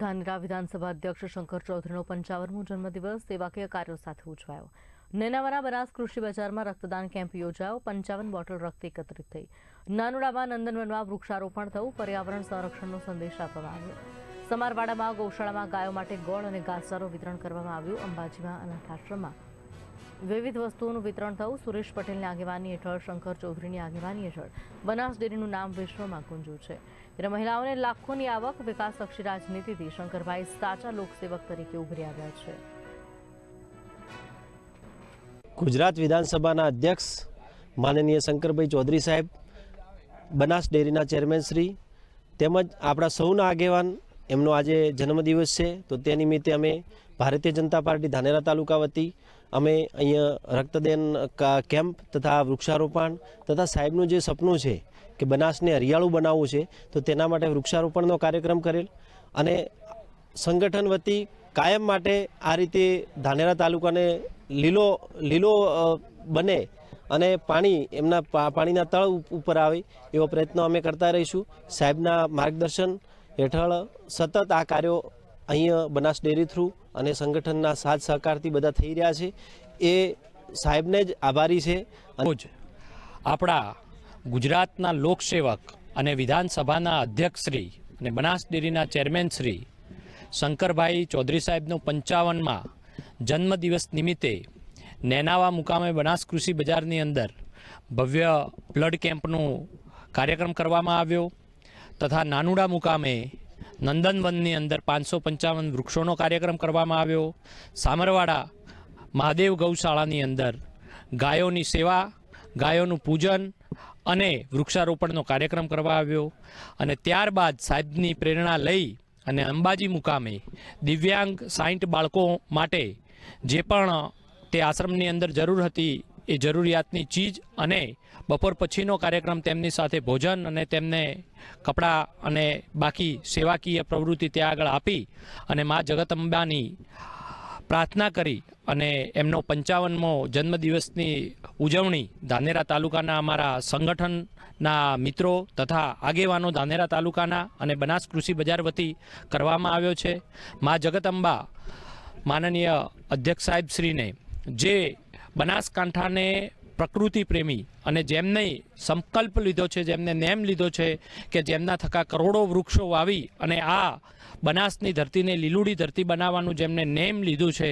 ધાનેરા વિધાનસભા અધ્યક્ષ શંકર ચૌધરીનો પંચાવનમો જન્મદિવસ સેવાકીય કાર્યો સાથે ઉજવાયો. નેનાવાના બનાસ કૃષિ બજારમાં રક્તદાન કેમ્પ યોજાયો. પંચાવન બોટલ રક્ત એકત્રિત થઈ. નાનુડામાં નંદનવનમાં વૃક્ષારોપણ થયું. પર્યાવરણ સંરક્ષણનો સંદેશ આપવામાં આવ્યો. સમારવાડામાં ગૌશાળામાં ગાયો માટે ગોળ અને ઘાસચારો વિતરણ કરવામાં આવ્યું. અંબાજીમાં અનાથ આશ્રમમાં વિવિધ વસ્તુઓનું વિતરણ થયું. સુરેશ પટેલની આગેવાની હેઠળ, શંકર ચૌધરીની આગેવાની હેઠળ. બનાસ ડેરીનું નામ વિશ્વમાં ગુંજ્યું છે. ત્યારે મહિલાઓને લાખોની આવક વિકાસલક્ષી રાજનીતિથી શંકરભાઈ સાચા લોકસેવક તરીકે ઉભરી આવ્યા છે. ગુજરાત વિધાનસભાના અધ્યક્ષ માનનીય શંકરભાઈ ચૌધરી સાહેબ, બનાસ ડેરીના ચેરમેન શ્રી, તેમજ આપણા સૌના આગેવાન, એમનો આજે જન્મદિવસ છે. તો તે નિમિત્તે અમે ભારતીય જનતા પાર્ટી ધાનેરા તાલુકા વતી અમે અહીંયા રક્તદાન કેમ્પ તથા વૃક્ષારોપણ તથા સાહેબનું જે સપનું છે કે બનાસને હરિયાળું બનાવવું છે, તો તેના માટે વૃક્ષારોપણનો કાર્યક્રમ કરેલ અને સંગઠન વતી કાયમ માટે આ રીતે ધાનેરા તાલુકાને લીલો લીલો બને અને પાણી એમના પાણીના તળ ઉપર આવે એવો પ્રયત્નો અમે કરતા રહીશું. સાહેબના માર્ગદર્શન હેઠળ સતત આ કાર્યો અહીંયા બનાસ ડેરી થ્રુ અને સંગઠનના સાથ સહકારથી બધા થઈ રહ્યા છે. એ સાહેબને જ આભારી છે. આપણા ગુજરાતના લોકસેવક અને વિધાનસભાના અધ્યક્ષશ્રી અને બનાસ ડેરીના ચેરમેનશ્રી શંકરભાઈ ચૌધરી સાહેબનો પંચાવનમાં જન્મદિવસ નિમિત્તે નેનાવા મુકામે બનાસ કૃષિ બજારની અંદર ભવ્ય બ્લડ કેમ્પનો કાર્યક્રમ કરવામાં આવ્યો તથા નાનુડા મુકામે નંદનવનની અંદર પાંચસો પંચાવન વૃક્ષોનો કાર્યક્રમ કરવામાં આવ્યો. સામરવાડા મહાદેવ ગૌશાળાની અંદર ગાયોની સેવા, ગાયોનું પૂજન અને વૃક્ષારોપણનો કાર્યક્રમ કરવા આવ્યો. અને ત્યારબાદ સાહેબની પ્રેરણા લઈ અને અંબાજી મુકામે દિવ્યાંગ સાઈઠ બાળકો માટે જે પણ તે આશ્રમની અંદર જરૂર હતી એ જરૂરિયાતની ચીજ અને બપોર પછીનો કાર્યક્રમ તેમની સાથે ભોજન અને તેમને કપડાં અને બાકી સેવાકીય પ્રવૃત્તિ ત્યાં આગળ આપી અને મા જગતંબાની પ્રાર્થના કરી અને એમનો પંચાવનમો જન્મદિવસની ઉજવણી ધાનેરા તાલુકાના અમારા સંગઠનના મિત્રો તથા આગેવાનો ધાનેરા તાલુકાના અને બનાસ કૃષિ બજાર વતી કરવામાં આવ્યો છે. મા જગતંબા માનનીય અધ્યક્ષ સાહેબશ્રીને જે બનાસકાંઠાને પ્રકૃતિ પ્રેમી અને જેમને સંકલ્પ લીધો છે, જેમને નેમ લીધો છે કે જેમના થકા કરોડો વૃક્ષો વાવી અને આ બનાસની ધરતીને લીલુડી ધરતી બનાવવાનું જેમને નેમ લીધું છે